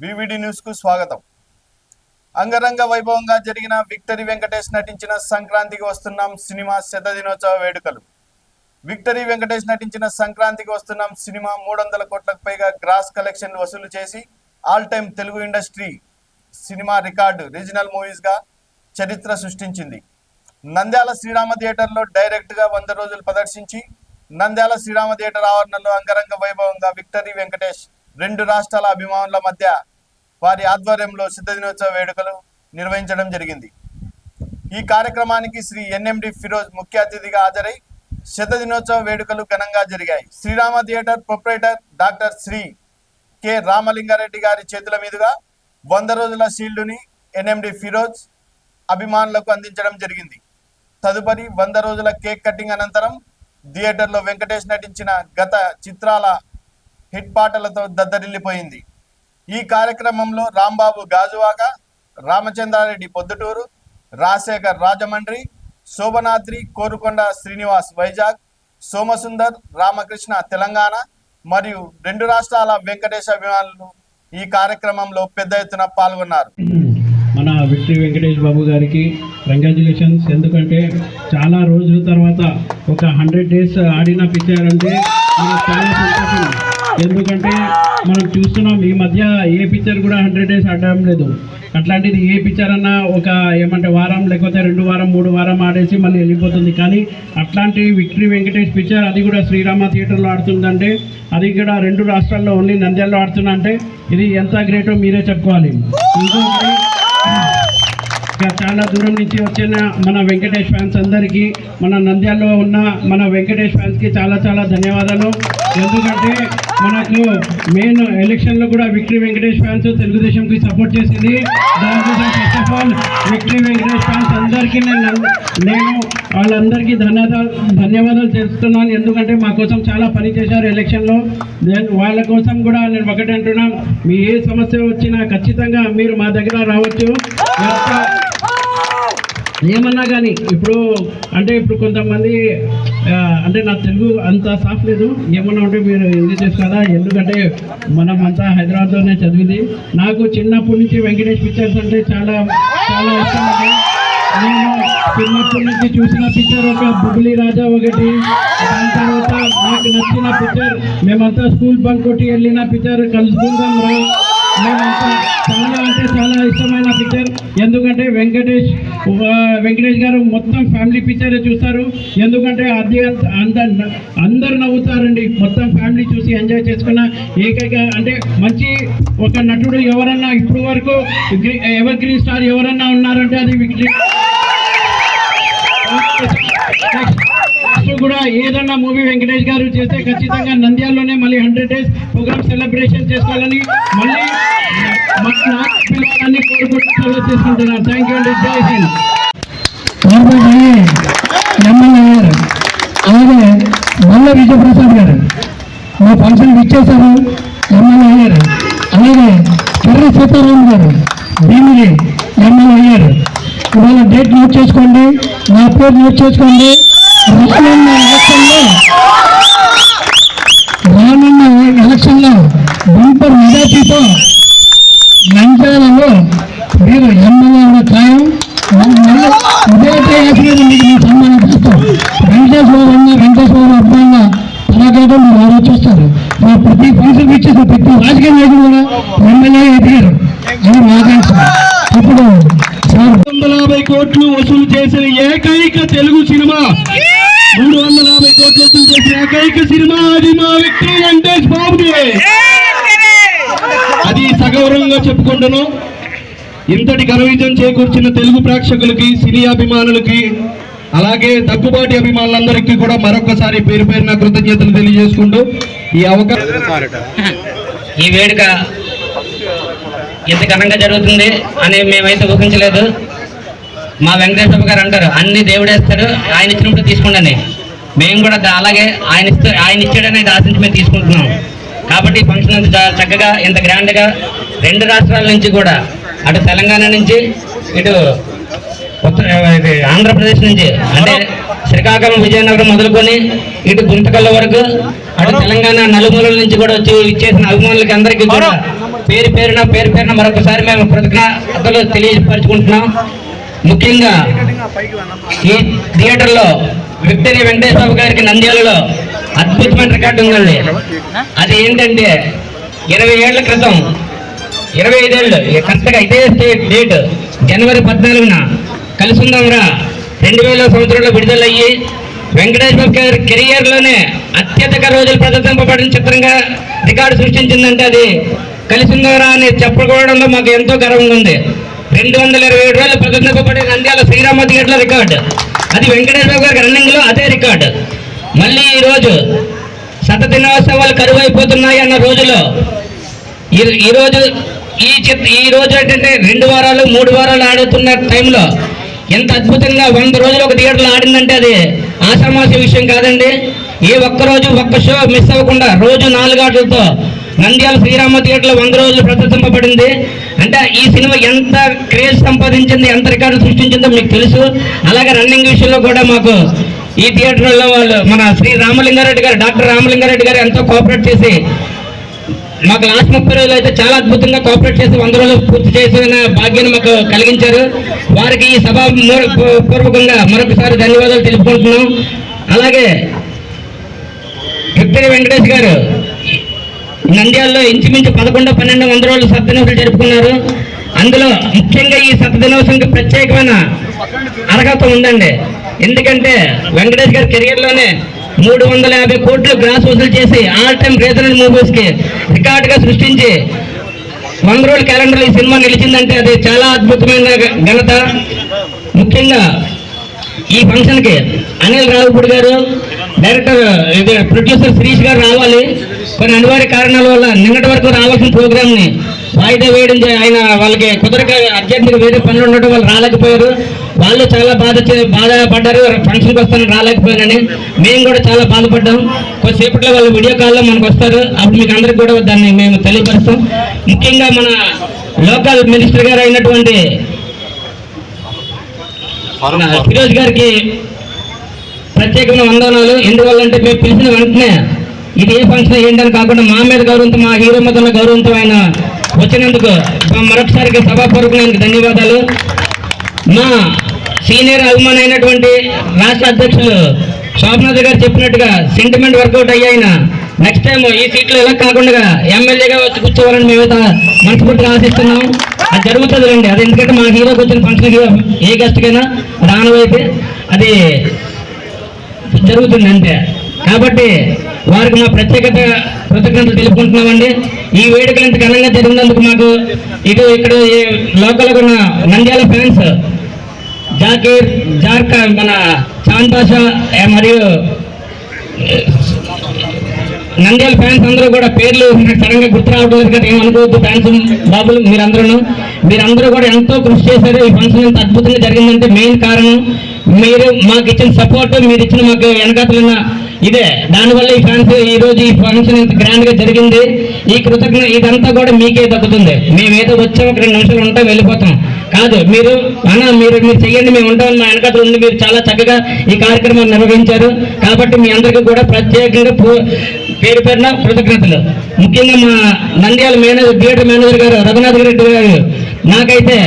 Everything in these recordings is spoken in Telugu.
వివిడి న్యూస్కు స్వాగతం. అంగరంగ వైభవంగా జరిగిన విక్టరీ వెంకటేష్ నటించిన సంక్రాంతికి వస్తున్నాం సినిమా శతదినోత్సవ వేడుకలు. విక్టరీ వెంకటేష్ నటించిన సంక్రాంతికి వస్తున్నాం సినిమా మూడు వందల కోట్లకు పైగా గ్రాస్ కలెక్షన్ వసూలు చేసి all time Telugu industry cinema record regional మూవీస్గా చరిత్ర సృష్టించింది. నంద్యాల శ్రీరామ థియేటర్లో డైరెక్ట్గా వంద రోజులు ప్రదర్శించి నంద్యాల శ్రీరామ థియేటర్ ఆవరణలో అంగరంగ వైభవంగా విక్టరీ వెంకటేష్ రెండు రాష్ట్రాల అభిమానుల మధ్య వారి ఆధ్వర్యంలో సిద్ధ దినోత్సవ వేడుకలు నిర్వహించడం జరిగింది. ఈ కార్యక్రమానికి శ్రీ ఎన్ఎండి ఫిరోజ్ ముఖ్య అతిథిగా హాజరై శత దినోత్సవ వేడుకలు ఘనంగా జరిగాయి. Srirama theatre proprietor doctor Sri K Ramalingareddy గారి చేతుల మీదుగా వంద రోజుల షీల్డుని ఎన్ఎండి ఫిరోజ్ అభిమానులకు అందించడం జరిగింది. తదుపరి వంద రోజుల కేక్ కటింగ్ అనంతరం థియేటర్లో వెంకటేష్ నటించిన గత చిత్రాల హిట్ పాటలతో దద్దరిల్లిపోయింది. ఈ కార్యక్రమంలో రాంబాబు గాజువాక రామచంద్రారెడ్డి పొద్దుటూరు రాజశేఖర్ రాజమండ్రి శోభనాద్రి కోరుకొండ శ్రీనివాస్ వైజాగ్ సోమసుందర్ రామకృష్ణ తెలంగాణ మరియు రెండు రాష్ట్రాల వెంకటేశ్ అభిమానులు ఈ కార్యక్రమంలో పెద్ద ఎత్తున పాల్గొన్నారు. మన విక్టరీ వెంకటేష్ బాబు గారికి కంగ్రాచులేషన్స్ ఎందుకంటే చాలా రోజుల తర్వాత ఒక హండ్రెడ్ డేస్ ఆడిన పిచ్చారంటే అంటే చాలా సంతోషం. ఎందుకంటే మనం చూస్తున్నాం ఈ మధ్య ఏ పిక్చర్ కూడా హండ్రెడ్ డేస్ ఆడడం లేదు. అట్లాంటిది ఏ పిక్చర్ అన్నా ఒక ఏమంటే వారం లేకపోతే రెండు వారం మూడు వారం ఆడేసి మళ్ళీ వెళ్ళిపోతుంది. కానీ అట్లాంటి విక్టరీ వెంకటేష్ పిక్చర్ అది కూడా శ్రీరామ థియేటర్లో ఆడుతుందంటే అది కూడా రెండు రాష్ట్రాల్లో ఓన్లీ నంద్యాలలో ఆడుతున్నా అంటే ఇది ఎంత గ్రేటో మీరే చెప్పుకోవాలి. ఇంకొకటి చాలా దూరం నుంచి వచ్చిన మన వెంకటేష్ ఫ్యాన్స్ అందరికీ మన నంద్యాలలో ఉన్న మన వెంకటేష్ ఫ్యాన్స్కి చాలా చాలా ధన్యవాదాలు. ఎందుకంటే మనకు మెయిన్ ఎలక్షన్లో కూడా విక్టరీ వెంకటేష్ ఫ్యాన్స్ తెలుగుదేశంకి సపోర్ట్ చేసింది. దానికోసం first of all victory Venkatesh fans అందరికీ నేను నేను వాళ్ళందరికీ ధన్యవాదాలు ధన్యవాదాలు చేస్తున్నాను ఎందుకంటే మా కోసం చాలా పని చేశారు ఎలక్షన్లో. దెన్ వాళ్ళ కోసం కూడా నేను ఒకటి అంటున్నాను మీ ఏ సమస్య వచ్చినా ఖచ్చితంగా మీరు మా దగ్గర రావచ్చు. ఏమన్నా కానీ ఇప్పుడు అంటే ఇప్పుడు కొంతమంది అంటే నా తెలుగు అంత సాఫ్ లేదు. ఏమన్నా ఉంటే మీరు ఇంగ్లీష్ కదా ఎందుకంటే మనం అంతా హైదరాబాద్లోనే చదివింది. నాకు చిన్నప్పటి నుంచి వెంకటేష్ పిక్చర్స్ అంటే చాలా చాలా ఇష్టం అండి. నేను చిన్నప్పటి నుంచి చూసిన పిక్చర్ ఒక బుబ్లీ రాజా ఒకటి. దాని తర్వాత నాకు నచ్చిన పిక్చర్ మేమంతా స్కూల్ బంక్ కొట్టి వెళ్ళిన పిక్చర్ కలుసుకుందాం రా. మేమంతా చాలా అంటే చాలా ఇష్టమైన పిక్చర్ ఎందుకంటే వెంకటేష్ వెంకటేష్ గారు మొత్తం ఫ్యామిలీ పిక్చరే చూస్తారు. ఎందుకంటే అది అంత- అందరు నవ్వుతారండి. మొత్తం ఫ్యామిలీ చూసి ఎంజాయ్ చేసుకున్న ఏకైక అంటే మంచి ఒక నటుడు ఎవరన్నా ఇప్పుడు వరకు ఎవర్ గ్రీన్ స్టార్ ఎవరన్నా ఉన్నారంటే అది విక్టరీ. కూడా ఏదన్నా మూవీ వెంకటేష్ గారు చేస్తే ఖచ్చితంగా నంద్యాలలోనే మళ్ళీ హండ్రెడ్ డేస్ ప్రోగ్రామ్ సెలబ్రేషన్ చేసుకోవాలని మళ్ళీ పిలవాలని కోరుకుంటూ థ్యాంక్ యూ అండి జై హింద్ ఎమ్మెల్యే గారు అలాగే మల్ల విజయప్రసాద్ గారు మా ఫంక్షన్కి ఇచ్చేశారు ఎమ్మెల్యే గారు అలాగే కర్రీ సీతారాం గారు భీమిలి ఎమ్మెల్యే గారు. ఇవాళ డేట్ నోట్ చేసుకోండి నా పేరు నోట్ చేసుకోండి. రానున్న ఎలక్షన్లో రానున్న ఎలక్షన్లో బంపర్ మెజార్టీతో నంద్యాలలో మీరు ఎమ్మెల్యే ఖాయం. ఉదయతే ఇదైతే వేసినది మీకు మీ సన్మానం చేస్తాం అన్న మీరు ఆలోచిస్తారు మా ప్రతి ఫంక్షన్ ఇచ్చేసిన ప్రతి రాజకీయ నాయకుడు కూడా ఎమ్మెల్యే ఎదిగారు అని మా ఆకాంక్ష. కోట్లు వసూలు చేసిన ఏకైక తెలుగు సినిమా. మూడు వందల యాభై కోట్లు వసూలు చేసిన ఏకైక సినిమా అది మా విక్టరీ వెంకటేష్ బాబుది. అది సగౌరవంగా చెప్పుకుంటాను ఇంతటి ఘనవిజయం చేకూర్చిన తెలుగు ప్రేక్షకులకి సినీ అభిమానులకి అలాగే దగ్గుబాటి అభిమానులందరికీ కూడా మరొకసారి పేరు పేరున కృతజ్ఞతలు తెలియజేసుకుంటూ ఈ అవకాశం ఈ వేడుక ఎంత ఘనంగా జరుగుతుంది అని మేమైతే ఊహించలేదు. మా వెంకటేశ్వర గారు అంటారు అన్ని దేవుడేస్తాడు ఆయన ఇచ్చినప్పుడు తీసుకోండి మేము కూడా అలాగే ఆయన ఇస్తే ఆయన ఇచ్చాడని ఆశించి మేము తీసుకుంటున్నాం. కాబట్టి ఈ ఫంక్షన్ అంత చక్కగా ఇంత గ్రాండ్గా రెండు రాష్ట్రాల నుంచి కూడా అటు తెలంగాణ నుంచి ఇటు ఉత్తర ఇది ఆంధ్రప్రదేశ్ నుంచి అంటే శ్రీకాకుళం విజయనగరం మొదలుకొని ఇటు గుంతకల్ల వరకు అటు తెలంగాణ నలుమూలల నుంచి కూడా వచ్చి ఇచ్చేసిన అభిమానులకి అందరికీ కూడా పేరు పేరున పేరు పేరున మరొకసారి మేము కృతజ్ఞతలు తెలియపరుచుకుంటున్నాం. ముఖ్యంగా ఈ థియేటర్లో విక్టరీ వెంకటేశ్వర గారికి నంద్యాలలో అద్భుతమైన రికార్డు ఉందండి. అది ఏంటంటే ఇరవై ఏళ్ళ క్రితం ఇరవై ఐదేళ్ళు కరెక్ట్గా ఇదే స్టేట్ డేట్ జనవరి పద్నాలుగున కలిసి ఉందాంరా రెండు వేల సంవత్సరంలో విడుదలయ్యి వెంకటేశ్వర గారి కెరియర్లోనే అత్యధిక రోజులు ప్రదర్శింపబడిన చిత్రంగా రికార్డు సృష్టించిందంటే అది కలిసిందోరా అని చెప్పుకోవడంలో మాకు ఎంతో గర్వంగా ఉంది. రెండు వందల ఇరవై ఏడు రోజులు ప్రదర్శింపబడే నంద్యాల శ్రీరామ థియేటర్ల రికార్డు. అది వెంకటేశ్వర బాబు గారి రన్నింగ్లో అదే రికార్డు. మళ్ళీ ఈ రోజు శత దినోత్సవాలు కరువు అయిపోతున్నాయి అన్న రోజులో ఈ ఈ ఈ చిత్ ఈ రోజు ఏంటంటే రెండు వారాలు మూడు వారాలు ఆడుతున్న టైంలో ఎంత అద్భుతంగా వంద రోజులు ఒక థియేటర్లో ఆడిందంటే అది ఆషామాషి విషయం కాదండి. ఏ ఒక్క రోజు ఒక్క షో మిస్ అవ్వకుండా రోజు నాలుగు ఆటలతో నంద్యాల శ్రీరామ థియేటర్లో వంద రోజులు ప్రదర్శింపబడింది. అంటే ఈ సినిమా ఎంత క్రేజ్ సంపాదించింది ఎంత రికార్డు సృష్టించిందో మీకు తెలుసు. అలాగే రన్నింగ్ విషయంలో కూడా మాకు ఈ థియేటర్లో వాళ్ళు మన శ్రీ రామలింగారెడ్డి గారు డాక్టర్ రామలింగారెడ్డి గారు ఎంతో కోఆపరేట్ చేసి మాకు లాస్ట్ ముప్పై రోజులు అయితే చాలా అద్భుతంగా కోఆపరేట్ చేసి వంద రోజులు పూర్తి చేసిన భాగ్యాన్ని మాకు కలిగించారు. వారికి ఈ సభ మూల- పూర్వకంగా మరొకసారి ధన్యవాదాలు తెలుపుకుంటున్నాం. అలాగే విక్టరీ వెంకటేష్ గారు నంద్యాలలో ఇంచుమించు పదకొండు పన్నెండు వంద రోజులు సత్యదినోత్సవం జరుపుకున్నారు. అందులో ముఖ్యంగా ఈ సత్యదినోత్సవంకి ప్రత్యేకమైన అర్హత ఉందండి. ఎందుకంటే వెంకటేష్ గారి కెరియర్లోనే మూడు వందల యాభై కోట్లు గ్రాస్ వసూలు చేసి ఆల్ టైమ్ రీజనల్ మూవీస్కి రికార్డుగా సృష్టించి వంద రోజుల క్యాలెండర్లో ఈ సినిమా నిలిచిందంటే అది చాలా అద్భుతమైన ఘనత. ముఖ్యంగా ఈ ఫంక్షన్కి అనిల్ రావుపూడి గారు డైరెక్టర్ ఇది ప్రొడ్యూసర్ శిరీష్ గారు రావాలి. కొన్ని అనివార్య కారణాల వల్ల నిన్నటి వరకు రావాల్సిన ప్రోగ్రామ్ని వాయిదా వేయడం ఆయన వాళ్ళకి కుదరక అర్జెంట్గా వేరే పనులు ఉండడం వాళ్ళు రాలేకపోయారు. వాళ్ళు చాలా బాధ బాధపడ్డారు. ఫంక్షన్కి వస్తాను రాలేకపోయానని మేము కూడా చాలా బాధపడ్డాం. కొద్దిసేపట్లో వాళ్ళు వీడియో కాల్లో మనకు వస్తారు. అప్పుడు మీకు అందరికి కూడా దాన్ని మేము తెలియపరుస్తాం. ముఖ్యంగా మన లోకల్ మినిస్టర్ గారు అయినటువంటి ఫిరోజ్ గారికి ప్రత్యేకమైన వందనాలు. ఎందువల్లంటే మేము పిలిచిన వెంటనే ఇది ఏ ఫంక్షన్ ఏంటని కాకుండా మా మీద గౌరవంతో మా హీరో మీద ఉన్న గౌరవంతో ఆయన వచ్చినందుకు మరొకసారికి సభాపూర్వకంగా ఆయనకు ధన్యవాదాలు. మా సీనియర్ అభిమాని అయినటువంటి రాష్ట్ర అధ్యక్షులు శోభనాథ్ గారు చెప్పినట్టుగా సెంటిమెంట్ వర్కౌట్ అయ్యాయన నెక్స్ట్ టైం ఈ సీట్లో ఎలా కాకుండా ఎమ్మెల్యేగా వచ్చి కూర్చోవాలని మేమైతే మనస్ఫూర్తిగా ఆశిస్తున్నాం అది జరుగుతుంది రండి. అది ఎందుకంటే మా హీరోకి వచ్చిన ఫంక్షన్కి ఏ గెస్ట్కైనా రానవైతే అది జరుగుతుంది అంతే. కాబట్టి వారికి మా ప్రత్యేకత కృతజ్ఞతలు తెలుపుకుంటున్నామండి. ఈ వేడుకలు ఇంత ఘనంగా జరిగినందుకు మాకు ఇటు ఇక్కడ ఈ లోకల్ ఉన్న నంద్యాల ఫ్యాన్స్ జాకీర్ జార్కా మన చాంద్ మరియు నంద్యాల ఫ్యాన్స్ అందరూ కూడా పేర్లు సడన్గా గుర్తు రావడం లేదు కదా ఏమనుకోవద్దు ఫ్యాన్స్ బాబులు మీరందరూ మీరందరూ కూడా ఎంతో కృషి చేశారు. ఈ ఫంక్షన్ ఎంత అద్భుతంగా జరిగిందంటే మెయిన్ కారణం మీరు మాకు ఇచ్చిన సపోర్ట్ మీరు ఇచ్చిన మాకు వెనకాతలున్న ఇదే. దానివల్ల ఈ ఫ్యాన్స్ ఈ రోజు ఈ ఫంక్షన్ ఇంత గ్రాండ్గా జరిగింది. ఈ కృతజ్ఞ ఇదంతా కూడా మీకే దక్కుతుంది. మేము ఏదో ఒక రెండు నిమిషాలు ఉంటాం వెళ్ళిపోతాం. కాదు మీరు అన్న మీరు మీరు చెయ్యండి మేము ఉంటాం మా వెనకాల ఉండి మీరు చాలా చక్కగా ఈ కార్యక్రమాన్ని నిర్వహించారు. కాబట్టి మీ అందరికీ కూడా ప్రత్యేకంగా పేరు పేరున కృతజ్ఞతలు. ముఖ్యంగా మా నంద్యాల మేనేజర్ థియేటర్ మేనేజర్ గారు రఘునాథ్ రెడ్డి గారు నాకైతే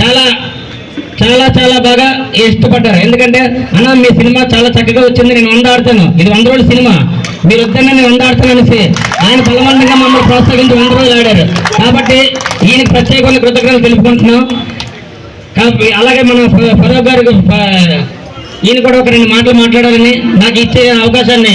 చాలా చాలా చాలా బాగా ఇష్టపడ్డారు. ఎందుకంటే అన్న మీ సినిమా చాలా చక్కగా వచ్చింది నేను వంద ఆడతాను. ఇది వంద రోజుల సినిమా. మీరు వద్దన్న నేను వంద ఆడతాను అనేసి ఆయన బలవంతంగా మమ్మల్ని ప్రోత్సహించి వంద రోజులు ఆడారు. కాబట్టి ఈయనకి ప్రత్యేకమైన కృతజ్ఞతలు తెలుపుకుంటున్నాం. కాబట్టి అలాగే మన ఫరూక్ గారు ఈయన కూడా ఒక రెండు మాటలు మాట్లాడాలని నాకు ఇచ్చే అవకాశాన్ని